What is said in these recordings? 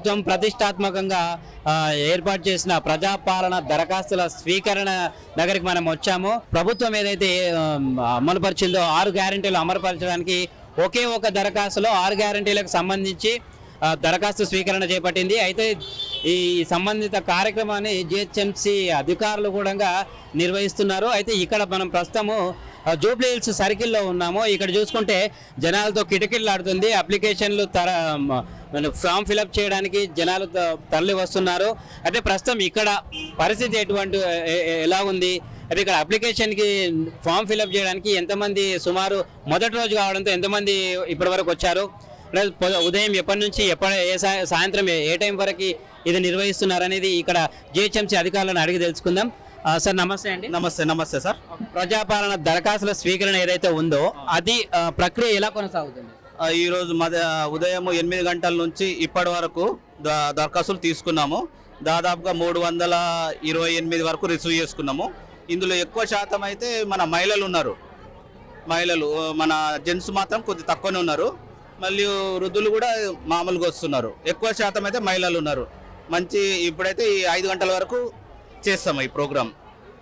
ప్రభుత్వం ప్రతిష్టాత్మకంగా ఏర్పాటు చేసిన ప్రజాపాలన దరఖాస్తుల స్వీకరణ దగ్గరికి మనం వచ్చాము. ప్రభుత్వం ఏదైతే అమలుపరిచిందో ఆరు గ్యారంటీలు అమలుపరచడానికి ఒకే ఒక దరఖాస్తులో ఆరు గ్యారంటీలకు సంబంధించి దరఖాస్తు స్వీకరణ చేపట్టింది. అయితే ఈ సంబంధిత కార్యక్రమాన్ని జిహెచ్ఎంసి అధికారులు కూడా నిర్వహిస్తున్నారు. అయితే ఇక్కడ మనం ప్రస్తుతము జూబ్లీ హిల్స్ సర్కిల్లో ఉన్నాము. ఇక్కడ చూసుకుంటే జనాలతో కిటకిల్లాడుతుంది అప్లికేషన్లు తర ఫామ్ ఫిలప్ చేయడానికి జనాలు తరలి వస్తున్నారు. అయితే ప్రస్తుతం ఇక్కడ పరిస్థితి ఎటువంటి ఎలా ఉంది? అయితే ఇక్కడ అప్లికేషన్కి ఫామ్ ఫిలప్ చేయడానికి ఎంతమంది సుమారు మొదటి రోజు కావడంతో ఎంతమంది ఇప్పటి వరకు వచ్చారు? ఉదయం ఎప్పటి నుంచి ఎప్పటి ఏ సాయంత్రం ఏ- టైం వరకు ఇది నిర్వహిస్తున్నారు అనేది ఇక్కడ జిహెచ్ఎంసీ అధికారులను అడిగి తెలుసుకుందాం. సార్ నమస్తే అండి. నమస్తే నమస్తే సార్. ప్రజాపాలన దరఖాస్తుల స్వీకరణ ఏదైతే ఉందో అది ప్రక్రియ ఎలా కొనసాగుతుంది? ఈరోజు మద ఉదయం ఎనిమిది గంటల నుంచి ఇప్పటి వరకు ద- దరఖాస్తులు తీసుకున్నాము. దాదాపుగా మూడు వందల ఇరవై ఎనిమిది వరకు రిసీవ్ చేసుకున్నాము. ఇందులో ఎక్కువ శాతం అయితే మన మహిళలు ఉన్నారు. మహిళలు మన జెంట్స్ మాత్రం కొద్ది తక్కువనే ఉన్నారు. మళ్ళీ వృద్ధులు కూడా మామూలుగా వస్తున్నారు. ఎక్కువ శాతం అయితే మహిళలు ఉన్నారు. మంచి ఇప్పుడైతే ఈ ఐదు గంటల వరకు చేస్తాం ఈ ప్రోగ్రామ్.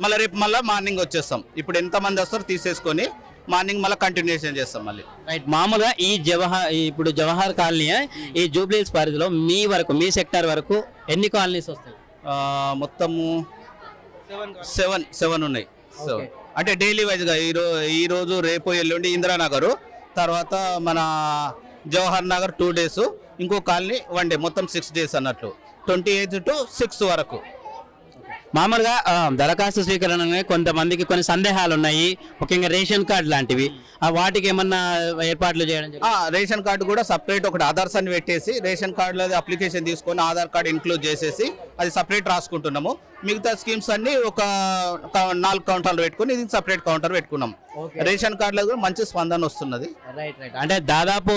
మళ్ళీ రేపు మళ్ళీ మార్నింగ్ వచ్చేస్తాం. ఇప్పుడు ఎంతమంది వస్తారో తీసేసుకొని మార్నింగ్ మళ్ళీ కంటిన్యూషన్ చేస్తాం మళ్ళీ. రైట్ మామూలుగా ఈ జవహర్ ఇప్పుడు జవహర్ కాలనీ ఈ జూబ్లీస్ పరిధిలో మీ వరకు మీ సెక్టార్ వరకు ఎన్ని కాలనీస్ వస్తాయి? మొత్తము సెవెన్ సెవెన్ ఉన్నాయి. సెవెన్ అంటే డైలీ వైజ్గా ఈరో ఈ రోజు రేపు ఎల్లుండి ఇందిరానగర్ తర్వాత మన జవహర్ నగర్ టూ డేస్ ఇంకో కాలనీ వన్ డే మొత్తం సిక్స్ డేస్ అన్నట్లు. ట్వంటీ ఎయిత్ టు సిక్స్త్ వరకు. మామూలుగా దరఖాస్తు స్వీకరణ కొంతమందికి కొన్ని సందేహాలు ఉన్నాయి ముఖ్యంగా రేషన్ కార్డు లాంటివి. ఆ వాటికి ఏమన్నా ఏర్పాట్లు చేయడం రేషన్ కార్డు కూడా సపరేట్ ఒకటి ఆధార్స్ అని పెట్టేసి రేషన్ కార్డులో అప్లికేషన్ తీసుకొని ఆధార్ కార్డు ఇంక్లూడ్ చేసేసి అది సపరేట్ రాసుకుంటున్నాము. మిగతా స్కీమ్స్ అన్ని ఒక నాలుగు కౌంటర్లు పెట్టుకొని ఇది సపరేట్ కౌంటర్ పెట్టుకున్నాం రేషన్ కార్డులో కూడా మంచి స్పందన వస్తున్నది. రైట్ రైట్ అంటే దాదాపు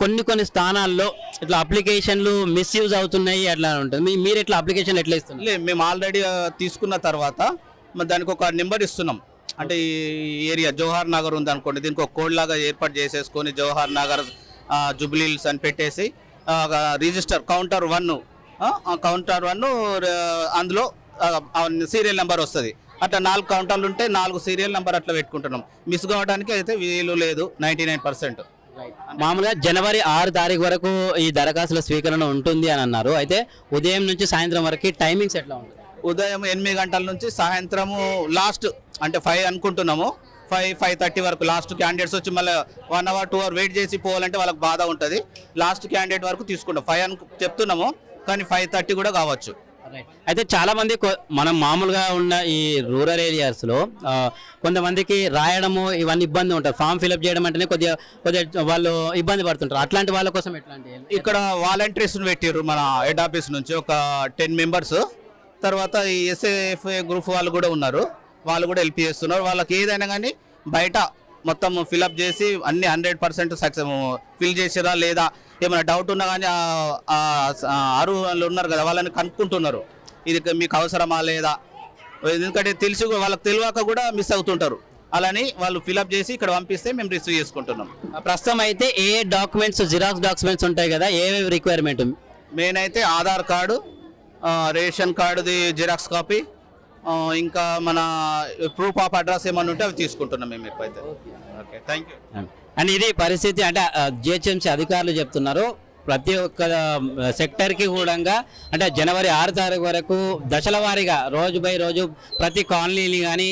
కొన్ని కొన్ని స్థానాల్లో ఇట్లా అప్లికేషన్లు మిస్యూజ్ అవుతున్నాయి అట్లా ఉంటుంది. మీరు ఇట్లా అప్లికేషన్ ఎట్లా ఇస్తున్నారు? లే మేము ఆల్రెడీ తీసుకున్న తర్వాత మరి దానికి ఒక నెంబర్ ఇస్తున్నాం. అంటే ఈ ఏరియా జవహర్ నగర్ ఉంది అనుకోండి దీనికి ఒక కోడ్ లాగా ఏర్పాటు చేసేసుకొని జవహర్ నగర్ జుబ్లీల్స్ అని పెట్టేసి ఒక register counter one counter one అందులో సీరియల్ నెంబర్ వస్తుంది. అట్లా నాలుగు కౌంటర్లు ఉంటే నాలుగు సీరియల్ నెంబర్ అట్లా పెట్టుకుంటున్నాం. మిస్ కావడానికి అయితే వీలు లేదు నైంటీ నైన్ పర్సెంట్. మామూలుగా జనవరి ఆరు తారీఖు వరకు ఈ దరఖాస్తుల స్వీకరణ ఉంటుంది అని అన్నారు. అయితే ఉదయం నుంచి సాయంత్రం వరకు టైమింగ్స్ ఎట్లా ఉంటుంది ఉదయం ఎనిమిది గంటల నుంచి సాయంత్రము లాస్ట్ అంటే ఫైవ్ అనుకుంటున్నాము. ఫైవ్ ఫైవ్ థర్టీ వరకు లాస్ట్ క్యాండిడేట్స్ వచ్చి మళ్ళీ one hour two hour wait చేసి పోవాలంటే వాళ్ళకి బాధ ఉంటుంది. లాస్ట్ క్యాండిడేట్ వరకు తీసుకుంటాం. ఫైవ్ అను చెప్తున్నాము కానీ ఫైవ్ థర్టీ కూడా కావచ్చు. అయితే చాలా మంది కొ- మనం మామూలుగా ఉన్న ఈ రూరల్ ఏరియాస్లో ఆ, కొంతమందికి రాయడము ఇవన్నీ ఇబ్బంది ఉంటుంది. ఫామ్ ఫిల్అప్ చేయడం అంటేనే కొద్దిగా కొద్దిగా వాళ్ళు ఇబ్బంది పడుతుంటారు. అట్లాంటి వాళ్ళ కోసం ఎట్లాంటి ఇక్కడ వాలంటీర్స్ పెట్టారు మన హెడ్ ఆఫీస్ నుంచి ఒక టెన్ మెంబర్స్ తర్వాత ఈ ఎస్ఏఎఫ్ఏ గ్రూప్ వాళ్ళు కూడా ఉన్నారు. వాళ్ళు కూడా హెల్ప్ చేస్తున్నారు. వాళ్ళకి ఏదైనా కానీ బయట మొత్తం ఫిలప్ చేసి అన్ని హండ్రెడ్ పర్సెంట్ సక్సెస్ ఫిల్ చేసిరా లేదా ఏమైనా డౌట్ ఉన్నా కానీ ఆరు వాళ్ళు ఉన్నారు కదా వాళ్ళని కనుక్కుంటున్నారు. ఇది మీకు అవసరమా లేదా? ఎందుకంటే తెలిసి వాళ్ళకి తెలియక కూడా మిస్ అవుతుంటారు. అలాని వాళ్ళు ఫిలప్ చేసి ఇక్కడ పంపిస్తే మేము రిసీవ్ చేసుకుంటున్నాం. ప్రస్తుతం అయితే ఏ డాక్యుమెంట్స్ జిరాక్స్ డాక్యుమెంట్స్ ఉంటాయి కదా ఏవేవి రిక్వైర్మెంట్ మెయిన్ అయితే ఆధార్ కార్డు రేషన్ కార్డుది జిరాక్స్ కాపీ ఇంకా మన ప్రూఫ్ ఆఫ్ అడ్రస్ ఏమన్నా ఉంటే అవి తీసుకుంటున్నాం మేము ఎక్కువైతే ఓకే. థ్యాంక్ యూ అండ్ ఇది పరిస్థితి అంటే జిహెచ్ఎంసీ అధికారులు చెప్తున్నారు. ప్రతి ఒక్క సెక్టర్కి కూడా అంటే జనవరి ఆరు తారీఖు వరకు దశల వారీగా రోజు బై రోజు ప్రతి కాలనీని కానీ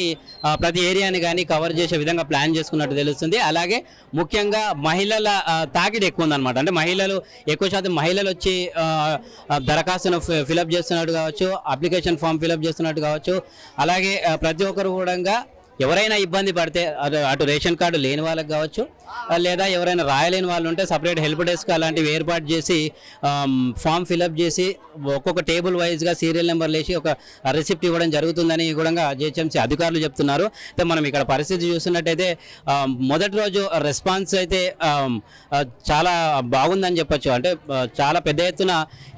ప్రతి ఏరియాని కానీ కవర్ చేసే విధంగా ప్లాన్ చేసుకున్నట్టు తెలుస్తుంది. అలాగే ముఖ్యంగా మహిళల తాకిడి ఎక్కువ ఉందన్నమాట అంటే మహిళలు ఎక్కువ శాతం మహిళలు వచ్చి దరఖాస్తును ఫిలప్ చేస్తున్నట్టు కావచ్చు అప్లికేషన్ ఫామ్ ఫిలప్ చేస్తున్నట్టు కావచ్చు. అలాగే ప్రతి ఒక్కరు కూడా ఎవరైనా ఇబ్బంది పడితే అటు అటు రేషన్ కార్డు లేని వాళ్ళకి కావచ్చు లేదా ఎవరైనా రాయలేని వాళ్ళు ఉంటే సపరేట్ హెల్ప్ డెస్క్ అలాంటివి ఏర్పాటు చేసి ఫామ్ ఫిలప్ చేసి ఒక్కొక్క టేబుల్ వైజ్గా సీరియల్ నెంబర్ లేచి ఒక రిసిప్ట్ ఇవ్వడం జరుగుతుందని కూడా జిహెచ్ఎంసీ అధికారులు చెప్తున్నారు. అయితే మనం ఇక్కడ పరిస్థితి చూసినట్టయితే మొదటి రోజు రెస్పాన్స్ అయితే చాలా బాగుందని చెప్పొచ్చు. అంటే చాలా పెద్ద ఎత్తున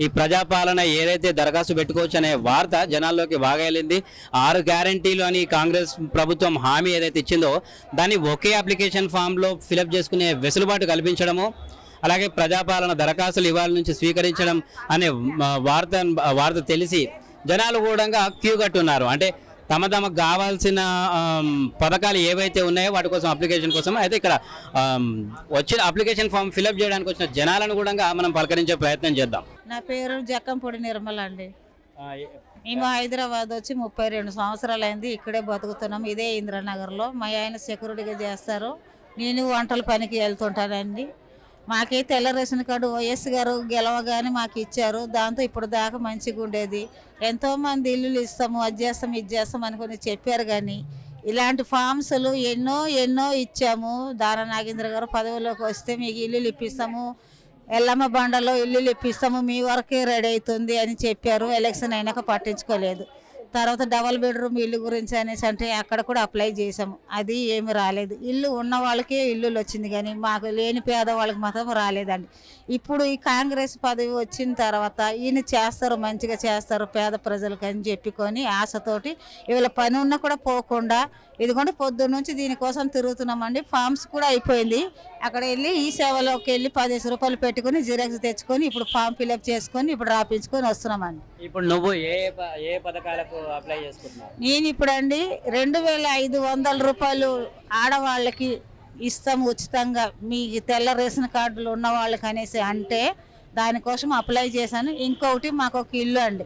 ఈ ప్రజాపాలన ఏదైతే దరఖాస్తు పెట్టుకోవచ్చు అనే వార్త జనాల్లోకి బాగా వెళ్ళింది. ఆరు గ్యారంటీలు అని కాంగ్రెస్ ప్రభుత్వం హామీ ఏదైతే ఇచ్చిందో దాన్ని ఒకే అప్లికేషన్ ఫామ్లో ఫిలప్ చేసుకునే వెసులుబాటు కల్పించడము అలాగే ప్రజాపాలన దరఖాస్తులు ఇవాళ నుంచి స్వీకరించడం అనే వార్త వార్త తెలిసి జనాలు కూడా క్యూ కట్టున్నారు. అంటే తమ తమకు కావాల్సిన పథకాలు ఏవైతే ఉన్నాయో వాటి కోసం అప్లికేషన్ కోసం అయితే ఇక్కడ వచ్చిన అప్లికేషన్ ఫామ్ ఫిలప్ చేయడానికి వచ్చిన జనాలను కూడా మనం పలకరించే ప్రయత్నం చేద్దాం. నా పేరు జక్కంపూడి నిర్మల అండి. మేము హైదరాబాద్ వచ్చి ముప్పై రెండు సంవత్సరాలు అయింది ఇక్కడే బతుకుతున్నాం. ఇదే ఇంద్రనగర్లో. మా ఆయన సెక్యూరిటీగా చేస్తారు. నేను వంటల పనికి వెళ్తుంటానండి. మాకైతే తెల్ల రేషన్ కార్డు వైఎస్ గారు గెలవగానే మాకు ఇచ్చారు. దాంతో ఇప్పుడు దాకా మంచిగా ఉండేది. ఎంతోమంది ఇల్లులు ఇస్తాము అది చేస్తాం ఇది చేస్తాం అనుకుని చెప్పారు కానీ ఇలాంటి ఫామ్స్లు ఎన్నో ఎన్నో ఇచ్చాము. దారా నాగేంద్ర గారు పదవిలోకి వస్తే మీకు ఇల్లులు ఇప్పిస్తాము. ఎల్లమ్మ బండలో ఇల్లులు ఇప్పిస్తాము మీ వరకే రెడీ అవుతుంది అని చెప్పారు. ఎలక్షన్ అయినాక పట్టించుకోలేదు. తర్వాత డబల్ బెడ్రూమ్ ఇల్లు గురించి అనేసి అంటే అక్కడ కూడా అప్లై చేసాము అది ఏమి రాలేదు. ఇల్లు ఉన్న వాళ్ళకే ఇల్లులు వచ్చింది కానీ మాకు లేని పేదవాళ్ళకి మాత్రం రాలేదండి. ఇప్పుడు ఈ కాంగ్రెస్ పదవి వచ్చిన తర్వాత ఈయన చేస్తారు మంచిగా చేస్తారు పేద ప్రజలకు అని చెప్పుకొని ఆశతోటి ఇవాళ పని ఉన్నా కూడా పోకుండా ఇదిగోండి పొద్దున్న నుంచి దీనికోసం తిరుగుతున్నామండి. ఫామ్స్ కూడా అయిపోయింది. అక్కడ వెళ్ళి ఈ సేవలోకి వెళ్ళి పదిహేను రూపాయలు పెట్టుకొని జిరాక్స్ తెచ్చుకొని ఇప్పుడు ఫామ్ ఫిల్అప్ చేసుకొని ఇప్పుడు రాపించుకొని వస్తున్నామండి. ఇప్పుడు నువ్వు ఏ పథకాలకు అప్లై చేసుకుంటున్నావు? నేను ఇప్పుడు అండి రెండు వేల ఐదు వందల రూపాయలు ఆడవాళ్ళకి ఇస్తాము ఉచితంగా. మీ తెల్ల రేషన్ కార్డులు ఉన్న వాళ్ళకి అనేసి అంటే దానికోసం అప్లై చేశాను. ఇంకొకటి మాకు ఒక ఇల్లు అండి.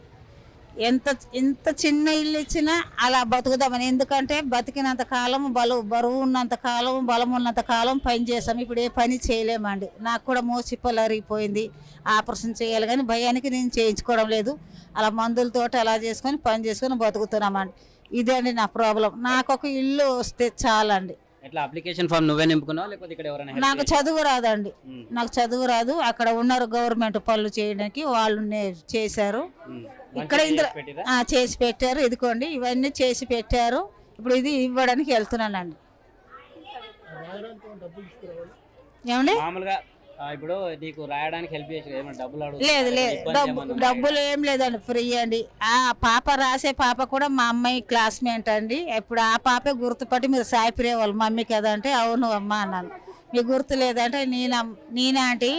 ఎంత ఎంత చిన్న ఇల్లు ఇచ్చినా అలా బతుకుదామని. ఎందుకంటే బతికినంత కాలం బలు బరువు ఉన్నంత కాలం బలం ఉన్నంత కాలం పని చేసాం ఇప్పుడు ఏ పని చేయలేమండి. నాకు కూడా మోసిప్పలు అరిగిపోయింది ఆపరేషన్ చేయాలి కానీ భయానికి నేను చేయించుకోవడం లేదు. అలా మందులతోటి అలా చేసుకొని పని చేసుకొని బతుకుతున్నామండి. ఇదే అండి నా ప్రాబ్లం. నాకు ఒక ఇల్లు వస్తే చాలండి. ఎట్లా అప్లికేషన్ ఫామ్ నువ్వే నింపుకున్నావు? లేకపోతే ఇక్కడ ఎవరైనా help నాకు చదువు రాదండి. నాకు చదువు రాదు. అక్కడ ఉన్నారు గవర్నమెంట్ పనులు చేయడానికి. వాళ్ళు చేశారు. ఇక్కడ ఇంద్ర చేసి పెట్టిరా? ఇదిగోండి ఇవన్నీ చేసి పెట్టారు. ఇప్పుడు ఇది ఇవ్వడానికి వెళ్తున్నానండి. ఏమండి? మామూలుగా ఆ, ఇప్పుడు నీకు రాయడానికి హెల్ప్ చేసి ఏమైనా డబ్బులు అడుగుతారా? లేదు లేదు? డబ్బులు ఏం లేదండి ఫ్రీ అండి. ఆ పాప రాసే పాప కూడా మా అమ్మాయి క్లాస్మేట్ అండి. ఇప్పుడు ఆ పాపే గుర్తుపట్టి మీరు సాయిప్రియ వాళ్ళ మమ్మీ కదా అంటే అవును అమ్మ అన్నాను. మీకు గుర్తు లేదంటే నేను నేనే ఆంటీ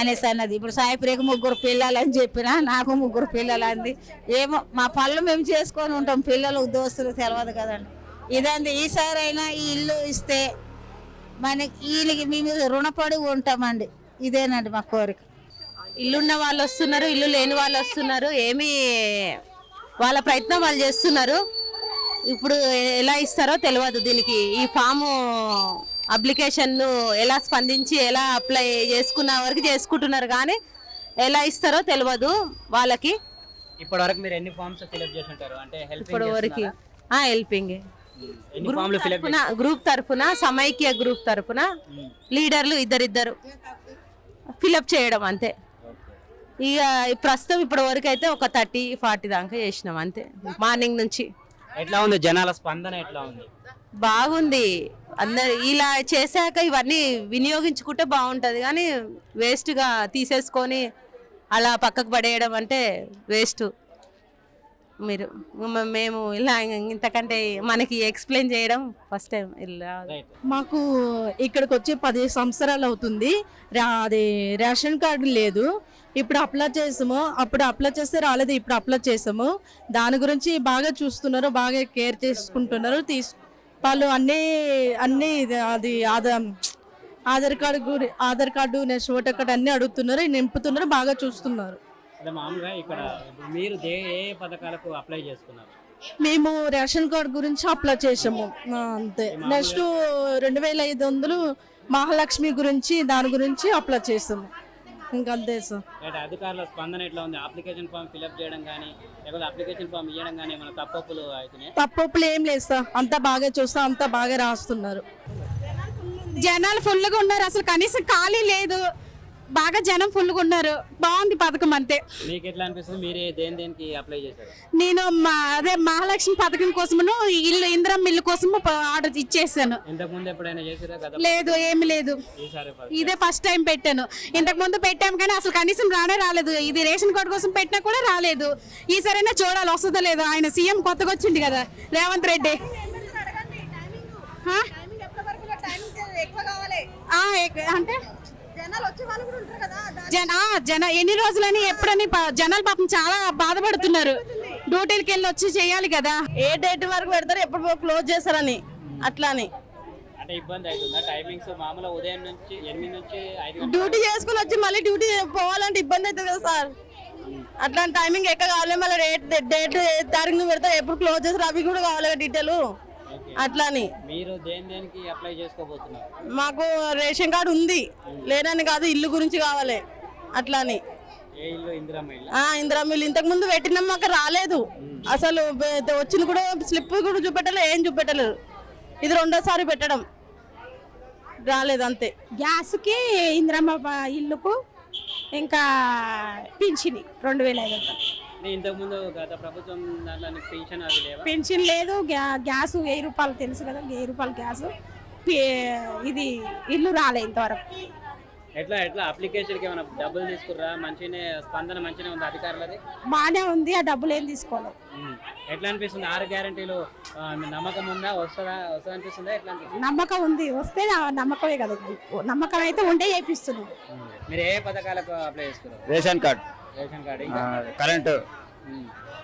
అనేసి అన్నది. ఇప్పుడు సాయిప్రియకు ముగ్గురు పిల్లలు అని చెప్పిన నాకు ముగ్గురు పిల్లలు అంది ఏమో మా పనులు మేము చేసుకొని ఉంటాం. పిల్లలు దోస్తులు తెలియదు కదండి. ఇదండి ఈసారి అయినా ఈ ఇల్లు ఇస్తే మనకి వీళ్ళకి మేము రుణపడి ఉంటామండి. ఇదేనండి మా కోరిక. ఇల్లున్న వాళ్ళు వస్తున్నారు ఇల్లు లేని వాళ్ళు వస్తున్నారు. ఏమి వాళ్ళ ప్రయత్నం వాళ్ళు చేస్తున్నారు. ఇప్పుడు ఎలా ఇస్తారో తెలియదు దీనికి. ఈ ఫాము అప్లికేషన్ను ఎలా స్పందించి ఎలా అప్లై చేసుకున్న వరకు చేసుకుంటున్నారు కానీ ఎలా ఇస్తారో తెలియదు వాళ్ళకి. ఇప్పటి వరకు మీరు ఎన్ని ఫామ్స్ ఫిల్అప్ చేసి ఉంటారు అంటే హెల్ప్ ఇప్పుడు వరకు హెల్పింగ్ గ్రూప్ తరపున సమైక్య గ్రూప్ తరపున లీడర్లు ఇద్దరిద్దరు ఫిలప్ చేయడం అంతే. ఇక ప్రస్తుతం ఇప్పటి వరకు అయితే ఒక థర్టీ ఫార్టీ దాకా చేసినాం అంతే. మార్నింగ్ నుంచి. ఎట్లా ఉంది జనాల స్పందన ఎట్లా ఉంది? బాగుంది. అందరు ఇలా చేశాక ఇవన్నీ వినియోగించుకుంటే బాగుంటుంది. కానీ వేస్ట్గా తీసేసుకొని అలా పక్కకు పడేయడం అంటే వేస్ట్. మీరు మేము ఇలా ఇంతకంటే మనకి ఎక్స్ప్లెయిన్ చేయడం ఫస్ట్ టైం ఇలా. మాకు ఇక్కడికి వచ్చి పది సంవత్సరాలు అవుతుంది. రా అది రేషన్ కార్డు లేదు. ఇప్పుడు అప్లై చేసాము. అప్పుడు అప్లై చేస్తే రాలేదు ఇప్పుడు అప్లై చేసాము. దాని గురించి బాగా చూస్తున్నారు బాగా కేర్ చేసుకుంటున్నారు తీసు వాళ్ళు అన్నీ అన్నీ అది ఆధార్ ఆధార్ కార్డు గురి Aadhaar card next voter card అన్నీ అడుగుతున్నారు నింపుతున్నారు బాగా చూస్తున్నారు. అంటే మామూలుగా ఇక్కడ ఇప్పుడు మీరు దే ఏ ఏ పథకాలకు అప్లై చేసుకున్నారు? మేము రేషన్ కార్డు గురించి అప్లై చేసాము. అంతే. నెక్స్ట్ రెండు వేల ఐదు వందలు మహాలక్ష్మి గురించి దాని గురించి అప్లై చేసాము. ఇంకంతే సార్. రైట్ అధికారుల స్పందన ఎట్లా ఉంది? అప్లికేషన్ ఫామ్ ఫిల్అప్ చేయడం కానీ లేకపోతే అప్లికేషన్ ఫామ్ ఇవ్వడం కానీ ఏమైనా తప్పులు అవుతున్నాయి తప్పులు ఏం లేదు సార్. అంతా బాగా చూస్తా అంతా బాగా రాస్తున్నారు. జనాలు ఫుల్గా ఉన్నారు. అసలు కనీసం ఖాళీ లేదు. బాగా జనం ఫుల్గా ఉన్నారు. బాగుంది పథకం అంతే. మీకు ఎట్లా అనిపిస్తుంది? మీరే దేని దేనికి అప్లై చేశారు? నేను మా అదే మహాలక్ష్మి పథకం కోసమును ఇల్లు ఇందిరం ఇల్లు కోసము ఆర్డర్ ఇచ్చేసాను. ఇంతకు ముందు ఎప్పుడైనా లేదు ఏమి లేదు. ఇదే ఫస్ట్ టైం పెట్టాను. ఇంతకు ముందు పెట్టాము కానీ అసలు కనీసం రానే రాలేదు. ఇది రేషన్ కార్డు కోసం పెట్టినా కూడా రాలేదు. ఈసారైనా చూడాలి వస్తుందో లేదో. ఆయన సీఎం కొత్తగా వచ్చింది కదా రేవంత్ రెడ్డి. హా? ఆ, ఎక్- అంటే జన జన ఎన్ని రోజులని ఎప్పుడని ప- జనాలు పాపం చాలా బాధపడుతున్నారు. డ్యూటీలకి వెళ్ళి వచ్చి చేయాలి కదా. ఏ డేట్ వరకు పెడతారు ఎప్పుడు క్లోజ్ చేస్తారని అట్లాని. అంటే ఇబ్బంది అవుతుందా? టైమింగ్స్ మామూలు ఉదయం నుంచి ఎనిమిది నుంచి ఐదు గంటల డ్యూటీ చేసుకుని వచ్చి మళ్ళీ డ్యూటీ పోవాలంటే ఇబ్బంది అవుతుంది కదా సార్. అట్లాంటి టైమింగ్ ఎక్క కావాలి? మళ్ళీ డేట్ డేట్ తారీఖు పెడతారు ఎప్పుడు క్లోజ్ చేస్తారు అవి కూడా కావాలి కదా డీటెయిల్. అట్లాని. మీరు దేని దేనికి అప్లై చేసుకోబోతున్నారు? మాకు రేషన్ కార్డు ఉంది. లేదని కాదు ఇల్లు గురించి కావాలి. అట్లాని. ఏ ఇల్లు? ఇందిరమ్మ ఇల్లు? ఆ ఇందిరా మిల్లు ఇంతకు ముందు పెట్టినాం మాకు రాలేదు. అసలు వచ్చిన కూడా స్లిప్ కూడా చూపెట్టలేదు ఏం చూపెట్టలేదు. ఇది రెండోసారి పెట్టడం. రాలేదు అంతే. గ్యాస్కి ఇందిరమ్మ ఇల్లుకు ఇంకా పింఛని రెండు వేల ఐదు వందలు. ఇంతకు ముందు గత ప్రభుత్వం దాంట్లో పెన్షన్ లేవా? పెన్షన్ లేదు గ్యా గ్యాస్ వెయ్యి రూపాయలు తెలుసు కదా వెయ్యి రూపాయలు గ్యాస్. ఇది ఇల్లు రాలే ఇంతవరకు. ఎట్లా ఎట్లా? అప్లికేషన్కి ఏమైనా డబ్బులు తీసుకుర్రా? మంచిగానే స్పందన మంచిగానే ఉంది అధికారులది? బాగానే ఉంది ఆ డబ్బులు ఏం తీసుకోలేదు. ఎట్లా అనిపిస్తుంది? ఆరు గ్యారంటీలు నమ్మకం ఉందా? వస్తుందా? వస్తుందా అనిపిస్తుందా? ఎట్లా అనిపిస్తుంది? నమ్మకం ఉంది. వస్తే ఆ నమ్మకమే కదా. నమ్మకం అయితే ఉండే చేపిస్తున్నాం. మీరు ఏ పథకాలకు అప్లై చేసుకున్నారు? Ration card. Ration card current.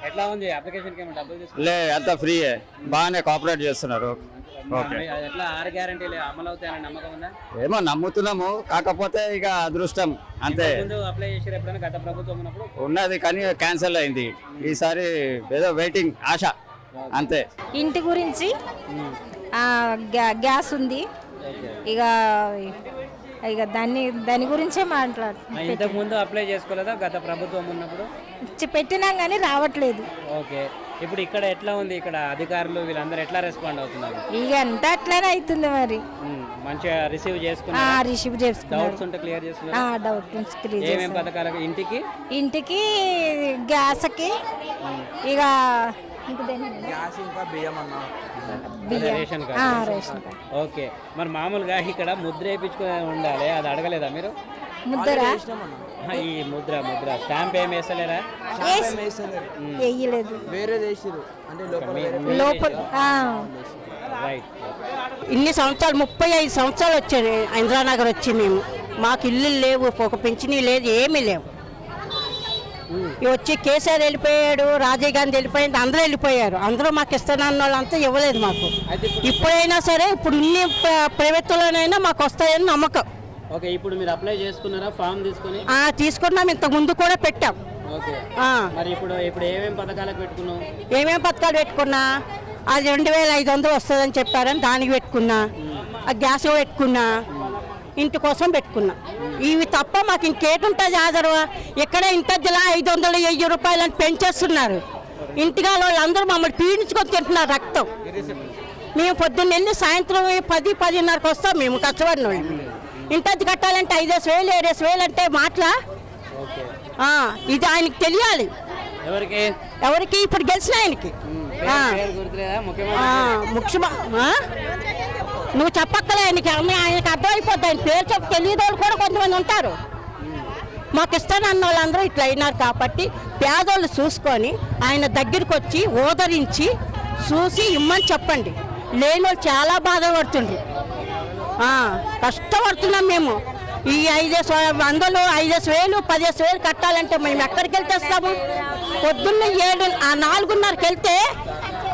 ఎట్లా ఉంది? తీసుకున్నారు? లే అంతా ఫ్రీయే బాగానే కోఆపరేట్ చేస్తున్నారు. ఓకే. ఎట్లా? ఆరు గ్యారంటీలు అమలు అవుతాయని నమ్మకం ఉందా? ఏమో నమ్ముతున్నాము కాకపోతే ఇక అదృష్టం అంతే. ముందు అప్లై చేసారు ఎప్పుడైనా గత ప్రభుత్వం ఉన్నప్పుడు? ఉన్నది కానీ క్యాన్సిల్ అయింది. ఈసారి ఏదో వెయిటింగ్ ఆశ అంతే. ఇంటి గురించి గ్యాస్ ఉంది. ఇక ఇక దాన్ని దాని గురించే మాట్లాడు ఆ, ఇంతకు ముందు అప్లై చేసుకోలేదా? గత ప్రభుత్వం ఉన్నప్పుడు? పెట్టినాం కానీ రావట్లేదు. ఓకే. ఇప్పుడు ఇక్కడ ఎట్లా ఉంది? ఇక్కడ అధికారులు వీళ్ళందరూ ఎట్లా రెస్పాండ్ అవుతున్నారు? ఇక అంతా అట్లానే అవుతుంది మరి. మంచిగా రిసీవ్ ఆ, చేసుకున్నారు రిసీవ్ చేసుకున్నారు డౌట్స్ ఉంటే క్లియర్ ఆ, చేసుకున్నారు డౌట్ క్లియర్. పథకాలకు ఇంటికి? ఇంటికి గ్యాస్కి ఇక ఇంటిదేనా? బియ్యం రేషన్ ఆ, కార్డు రేషన్ కార్డు. ఓకే. మరి మామూలుగా ఇక్కడ ముద్ర వేయించుకుని ఉండాలి అది అడగలేదా మీరు? ముద్దరా? ఆ, ఈ ముద్ర ముద్ర. స్టాంప్ ఏం వేస్తలేరా? వేయలేదు. వేరే దేశాలు అంటే లోపల లోపల ఆ. రైట్ ఇన్ని సంవత్సరాలు ముప్పై ఐదు సంవత్సరాలు వచ్చాయి ఇందిరానగర్ వచ్చి మేము. మాకు ఇల్లు లేవు ఒక పెంచినీ లేదు ఏమీ లేవు. వచ్చి కేసీఆర్ వెళ్ళిపోయాడు రాజీవ్ గాంధీ వెళ్ళిపోయింది అందరూ వెళ్ళిపోయారు. అందరూ మాకు ఇస్తానన్న వాళ్ళంతా ఇవ్వలేదు మాకు. ఇప్పుడైనా సరే ఇప్పుడు ఇన్ని ప్ర- ప్రభుత్వంలోనైనా మాకు వస్తాయని నమ్మకం. ఓకే ఇప్పుడు మీరు అప్లై చేసుకున్నారా? ఫామ్ తీసుకొని? ఆ, తీసుకున్నాం ఇంతకు ముందు కూడా పెట్టాం. మరి ఇప్పుడు ఇప్పుడు ఏమేం పథకాలకు పెట్టుకున్నావు? ఏమేం పథకాలు పెట్టుకున్నా? అది రెండు వేల ఐదు వందలు వస్తుందని చెప్పారని దానికి పెట్టుకున్నా. గ్యాస్ పెట్టుకున్నా. ఇంటి కోసం పెట్టుకున్నా. ఇవి తప్ప మాకు ఇంకేటుంటుంది ఆధారం ఇక్కడ ఇంత జిల్లా ఐదు వందలు వెయ్యి రూపాయలు అని పెంచేస్తున్నారు. ఇంటిగా వాళ్ళందరూ మమ్మల్ని పీడించుకొని తింటున్నారు రక్తం. మేము పొద్దున్న వెళ్ళి సాయంత్రం పది పదిన్నరకు వస్తాం మేము కష్టపడిన వాళ్ళు. ఇంటది కట్టాలంటే ఐదేసి వేలు ఏడేసి వేలు అంటే మాటలా? ఇది ఆయనకి తెలియాలి. ఎవరికి? ఎవరికి? ఇప్పుడు గెలిచిన ఆయనకి. ముఖ్యమంత్రి? నువ్వు చెప్పక్కలే ఆయనకి ఆయనకి అర్థమైపోద్ది ఆయన పేరు చెప్పి తెలియదు వాళ్ళు కూడా కొంతమంది ఉంటారు. మాకు ఇస్తానన్న వాళ్ళందరూ ఇట్లా అయినారు కాబట్టి పేదోళ్ళు చూసుకొని ఆయన దగ్గరికి వచ్చి ఓదరించి చూసి ఇమ్మని చెప్పండి. లేని వాళ్ళు చాలా బాధపడుతుండ్రు. కష్టపడుతున్నాం మేము. ఈ ఐదేసి వందలు ఐదేసి వేలు పదిహేసి వేలు కట్టాలంటే మేము ఎక్కడికి వెళ్తేస్తాము పొద్దున్న ఏడు ఆ నాలుగున్నరకి వెళ్తే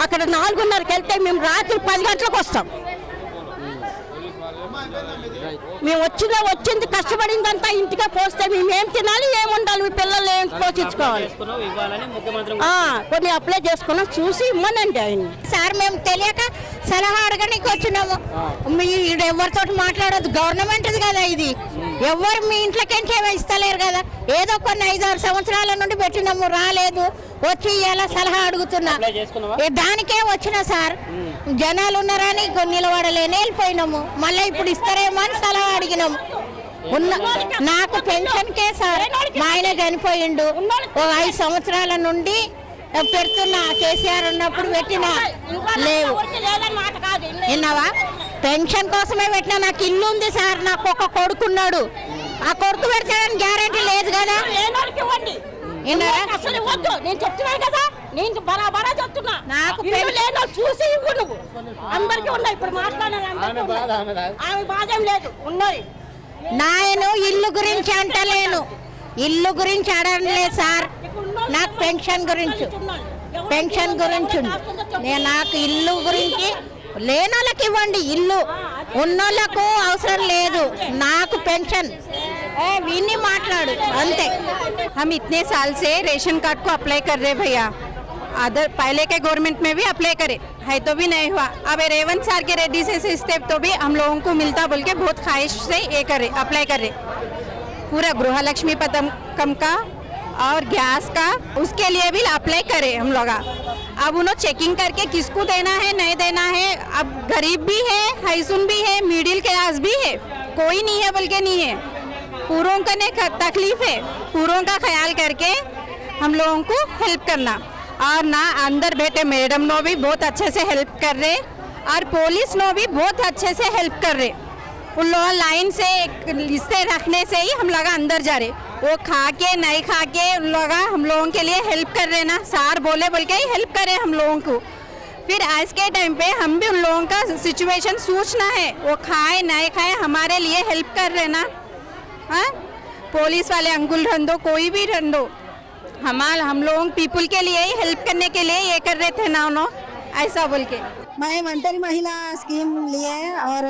అక్కడ నాలుగున్నరకి వెళ్తే మేము రాత్రి పది గంటలకు వస్తాం. మేము వచ్చిన వచ్చింది కష్టపడిందంతా ఇంటిగా పోస్తే మేము ఏం తినాలి ఏం ఉండాలి మీ పిల్లలు ఏం పోషించుకోవాలి? కొన్ని అప్లై చేసుకున్నాం చూసి ఇమ్మనండి ఆయన సార్ మేము తెలియక సలహా అడగడానికి వచ్చినాము. మీరు ఎవరితో మాట్లాడొద్దు. గవర్నమెంట్ కదా ఇది. ఎవరు మీ ఇంట్లోకేంచి ఏమీ ఇస్తలేరు కదా. ఏదో కొన్ని ఐదు ఆరు సంవత్సరాల నుండి పెట్టినాము. రాలేదు. వచ్చి ఇలా సలహా అడుగుతున్నా. దానికే వచ్చిన సార్. జనాలు ఉన్నారని కొన్ని నిలబడలేని వెళ్ళిపోయినాము. మళ్ళీ ఇప్పుడు ఇస్తారేమో అని సలహా అడిగినాము. ఉన్న నాకు పెన్షన్ కే సార్. మా ఆయన చనిపోయిండు. ఓ ఐదు సంవత్సరాల నుండి పెడుతున్నా. కేసీఆర్ ఉన్నప్పుడు పెట్టిన. లేవు. విన్నావా? పెన్షన్ కోసమే పెట్టినా నాకు ఇల్లు ఉంది సార్. నాకు ఒక కొడుకున్నాడు. ఆ కొడుకు పెడతాడని గ్యారంటీ లేదు కదా? విన్నారా? అసలు ఇవ్వద్దు. నేను చెప్తున్నాను కదా. నేను బరాబరా చెప్తున్నా. నాకు ఇల్లు పెన్- లేనో చూసి ఇవ్వు నువ్వు. అందరికీ ఉన్నాయి ఇప్పుడు మాట్లాడాలి అందరికీ ఉన్నాయి. ఆమె బాధ. ఏం లేదు. ఉన్నాయి నాయను ఇల్లు గురించి అంటలేను. ఇల్లు గురించి అడగలేదు సార్. నాకు పెన్షన్ గురించి పెన్షన్ గురించి ఉంది. నేను నాకు ఇల్లు గురించి లేనోళ్ళకి ఇవ్వండి ఇల్లు ఉన్నోళ్ళకు అవసరం లేదు నాకు పెన్షన్ ఏ, విని మాట్లాడు అంతే हम इतने साल से रेशन कार्ड को अप्लाई कर रहे भैया अदर पहले के गवर्नमेंट में भी अप्लाई करे है तो भी नहीं हुआ अब ये रेवंत सर के रेड्डी से स्टेप तो भी हम लोगों को मिलता बोल के बहुत ख्वाहिश से ये करे अप्लाई कर रहे पूरा गृहलक्ष्मी पदकम का और गैस का, उसके लिए भी अप्लाई करे हम लोग अब उन्होंने चेकिंग करके किसको देना है, नहीं देना है, अब गरीब भी है हाईसुन भी है मिडिल क्लास भी है, कोई नहीं है बल्कि नहीं है। पूरों का ने तकलीफ़ है, पूरों का ख्याल करके हम लोगों को हेल्प करना। और ना, अंदर बैठे मैडम नो भी बहुत अच्छे से हेल्प कर रहे, और पुलिस नो भी बहुत अच्छे से हेल्प कर रहे। उन लोग लाइन से रिश्ते रखने से ही हम लोग अंदर जा रहे। वो खा के नहीं खा के लोग हम लोगों के लिए हेल्प कर रहे ना। सार बोले, बोल के हेल्प करे हम लोगों को। फिर आज के टाइम पे हम भी उन लोगों का सिचुएशन सोचना है। वो खाए, नहीं खाए, हमारे लिए हेल्प कर रहे ना। हाँ? पुलिस वाले अंकुल रंदो कोई भी रंदो हमारे हम लोग पीपल के लिए ही हेल्प करने के लिए ये कर रहे थे ना उन्होंने ऐसा बोल के। मैं वंटरी महिला स्कीम लिए और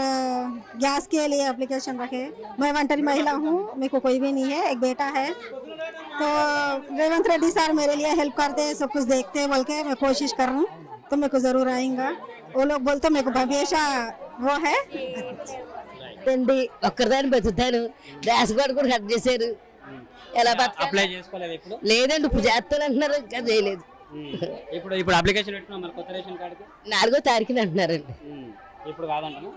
गैस के लिए एप्लीकेशन रखे मैं वंटरी महिला हूँ मेरे को कोई भी नहीं है एक बेटा है तो रेवंत रेड्डी सर मेरे लिए हेल्प करते हैं सब कुछ देखते हैं बोल के मैं कोशिश कर रहा हूँ तो मेरे को जरूर आएगा वो लोग बोलते मेरे को भविष्य वो है అండి ఒక్కరిదాన్ని బతుకుతాను గ్యాస్ కార్డు కూడా కట్ చేశారు ఎలా బతకాలి అప్లై చేసుకోలేదు ఇప్పుడు లేదండి ఇప్పుడు చేస్తాను అంటున్నారు ఇంకా చేయలేదు ఇప్పుడు ఇప్పుడు అప్లికేషన్ మరి కొత్త రేషన్ కార్డుకి? నాలుగో తారీఖున అంటున్నారండి. ఇప్పుడు కాదంటాను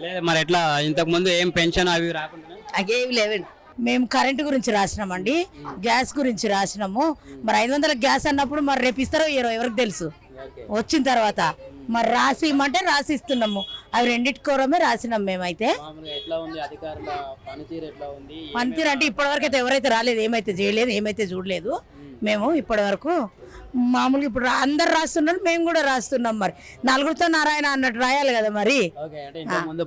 లేదు మరి ఎట్లా? ఇంతకు ముందు ఏం పెన్షన్ అవి రాకుండా అగేమి లేవండి. మేము కరెంటు గురించి రాసినామండి. గ్యాస్ గురించి రాసినాము. మరి ఐదు వందల గ్యాస్ అన్నప్పుడు మరి రేపు ఇస్తారో ఇయ్యరో ఎవరికి తెలుసు? వచ్చిన తర్వాత. మరి రాసి ఇమ్మంటే రాసి ఇస్తున్నాము. అవి రెండింటి కోరమే రాసినాం మేమైతే. పనితీరు అంటే ఇప్పటివరకు అయితే ఎవరైతే రాలేదు ఏమైతే చేయలేదు ఏమైతే చూడలేదు మేము ఇప్పటి వరకు మామూలుగా ఇప్పుడు అందరు రాస్తున్నారు మేము కూడా రాస్తున్నాం మరి. నలుగురితో నారాయణ అన్నట్టు రాయాలి కదా మరి. ఇంతకు ముందు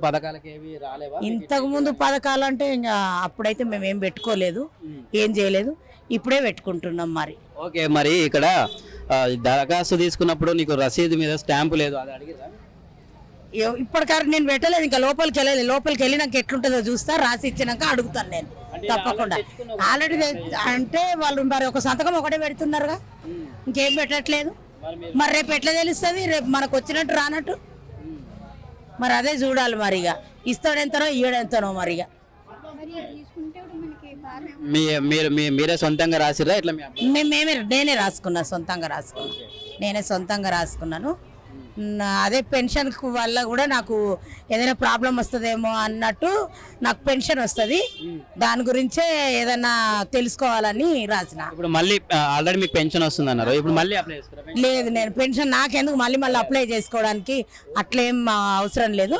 ఇంతకు పథకాలు అంటే ఇంకా అప్పుడైతే మేము ఏం పెట్టుకోలేదు ఏం చేయలేదు. ఇప్పుడే పెట్టుకుంటున్నాం మరి. ఓకే మరి ఇక్కడ దరఖాస్తు తీసుకున్నప్పుడు నీకు రసీదు మీద స్టాంపు లేదు అది అడిగిరా? నేను పెట్టలేదు ఇంకా లోపలికి వెళ్ళలేదు. లోపలికి వెళ్ళినాక ఎట్లుంటుందో చూస్తా రాసి ఇచ్చినాక అడుగుతాను నేను. తప్పకుండా. ఆల్రెడీ అంటే వాళ్ళు మరి ఒక సంతకం ఒకటే పెడుతున్నారుగా. ఇంకేం పెట్టట్లేదు? మరి రేపు ఎట్లా తెలుస్తుంది? రేపు మనకు వచ్చినట్టు రానట్టు? మరి అదే చూడాలి మరి ఇక. ఇస్తాడెంతనో ఇయ్యడెంతనో మరి ఇక. మీ మీరు మీ- మీరే సొంతంగా రాసిరా ఇట్లా మేమే నేనే రాసుకున్నా సొంతంగా రాసుకున్నా. నేనే సొంతంగా రాసుకున్నాను. అదే పెన్షన్ వల్ల కూడా నాకు ఏదైనా ప్రాబ్లం వస్తుందేమో అన్నట్టు నాకు పెన్షన్ వస్తుంది. దాని గురించే ఏదైనా తెలుసుకోవాలని రాసిన. ఇప్పుడు మళ్ళీ ఆల్రెడీ మీకు పెన్షన్ వస్తుంది అన్నారు ఇప్పుడు మళ్ళీ అప్లై చేసుకురా లేదు నేను పెన్షన్ నాకెందుకు? మళ్ళీ మళ్ళీ అప్లై చేసుకోవడానికి అట్లేం అవసరం లేదు.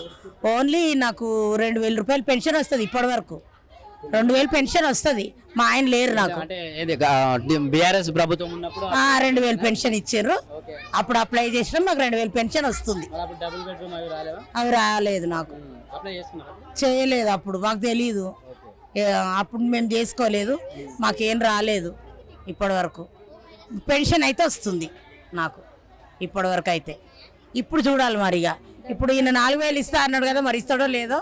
ఓన్లీ నాకు రెండు వేల రూపాయలు పెన్షన్ వస్తుంది ఇప్పటి వరకు. రెండు వేలు పెన్షన్ వస్తుంది. మా ఆయన లేరు నాకు. అంటే ఏది బీఆర్ఎస్ ప్రభుత్వం ఉన్నప్పుడు ఆ, రెండు వేలు పెన్షన్ ఇచ్చారు అప్పుడు అప్లై చేసినాం మాకు రెండు వేలు పెన్షన్ వస్తుంది. మరి అప్పుడు డబుల్ బెడ్రూమ్ అవి రాలేవా? అవి రాలేదు నాకు. అప్లై చేసుకున్నారా? చేయలేదు అప్పుడు మాకు తెలియదు అప్పుడు మేము చేసుకోలేదు మాకేం రాలేదు ఇప్పటి వరకు పెన్షన్ అయితే వస్తుంది నాకు ఇప్పటి వరకు అయితే. ఇప్పుడు చూడాలి మరి ఇక ఇప్పుడు ఈయన నాలుగు వేలు ఇస్తా అన్నాడు కదా మరి ఇస్తాడో లేదో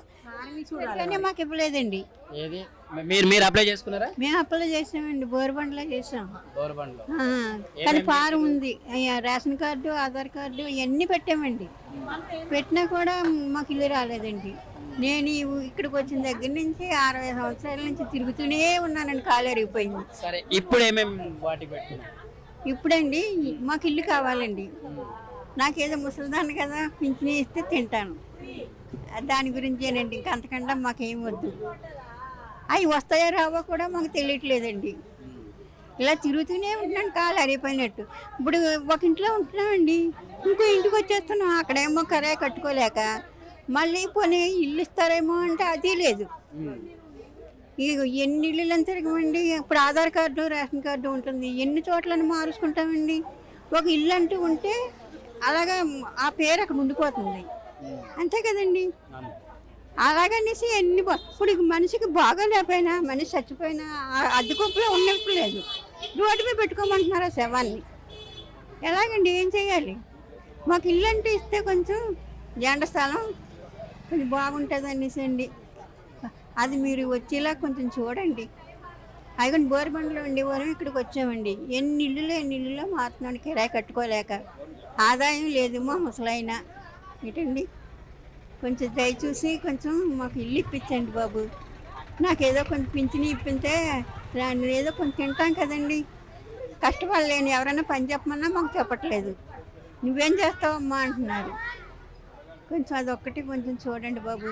కానీ మాకు ఇవ్వలేదండి. ఏది? మీరు మీరు అప్లై చేసుకున్నారా? మేము అప్లై చేసామండి బోరుబండ్లో చేసాం. ఆ, కానీ ఫారం ఉంది. అయ్యా, రేషన్ కార్డు ఆధార్ కార్డు ఇవన్నీ పెట్టామండి. పెట్టినా కూడా మాకు ఇల్లు రాలేదండి. నేను ఇక్కడికి వచ్చిన దగ్గర నుంచి అరవై సంవత్సరాల నుంచి తిరుగుతూనే ఉన్నానండి కాలు అరిగిపోయింది. సరే ఇప్పుడు ఏమేమి పెట్టుకున్నారు ఇప్పుడండి మాకు ఇల్లు కావాలండి. నాకేదో ముసలిదాన్ని కదా పింఛని ఇస్తే తింటాను. దాని గురించేనండి ఇంకా అంతకన్నా మాకేం వద్దు. అవి వస్తాయో రావో కూడా మాకు తెలియట్లేదండి. ఇలా తిరుగుతూనే ఉంటున్నాను కాలు అరిగిపోయినట్టు. ఇప్పుడు ఒక ఇంట్లో ఉంటున్నామండి ఇంకో ఇంటికి వచ్చేస్తున్నాం అక్కడేమో కరాయి కట్టుకోలేక మళ్ళీ పోనీ ఇల్లు ఇస్తారేమో అంటే అది లేదు. ఇక ఎన్ని ఇల్లులు అని తిరగమండి ఇప్పుడు ఆధార్ కార్డు రేషన్ కార్డు ఉంటుంది ఎన్ని చోట్లను మారుచుకుంటామండి ఒక ఇల్లు అంటూ ఉంటే అలాగా ఆ పేరు అక్కడ ఉండిపోతుంది. అంతే కదండి. అలాగనేసి ఎన్ని ఇప్పుడు మనిషికి బాగోలేకపోయినా మనిషి చచ్చిపోయినా ఆ అద్దె కుప్పలో ఉన్నప్పుడు లేదు. రోడ్డు మీద పెట్టుకోమంటున్నారు ఆ శవాన్ని? ఎలాగండి? ఏం చేయాలి? మాకు ఇల్లు అంటే ఇస్తే కొంచెం జెండ స్థలం కొంచెం బాగుంటుంది అనేసి అండి. అది మీరు వచ్చేలా కొంచెం చూడండి. అయిగోండి బోరబండలో ఉండేవారు ఇక్కడికి వచ్చామండి. ఎన్ని ఇల్లులో ఎన్ని ఇల్లులో మారుతున్నాడు కిరాయి కట్టుకోలేక. ఆదాయం లేదు మా ముసలైన ఏంటండి? కొంచెం దయచూసి కొంచెం మాకు ఇల్లు ఇప్పించండి బాబు. నాకేదో కొంచెం పింఛని ఇప్పితే నేను ఏదో కొంచెం తింటాం కదండి. కష్టపడలేను. ఎవరైనా పని చెప్పమన్నా మాకు చెప్పట్లేదు. నువ్వేం చేస్తావమ్మా అంటున్నారు. కొంచెం అదొక్కటి కొంచెం చూడండి బాబు.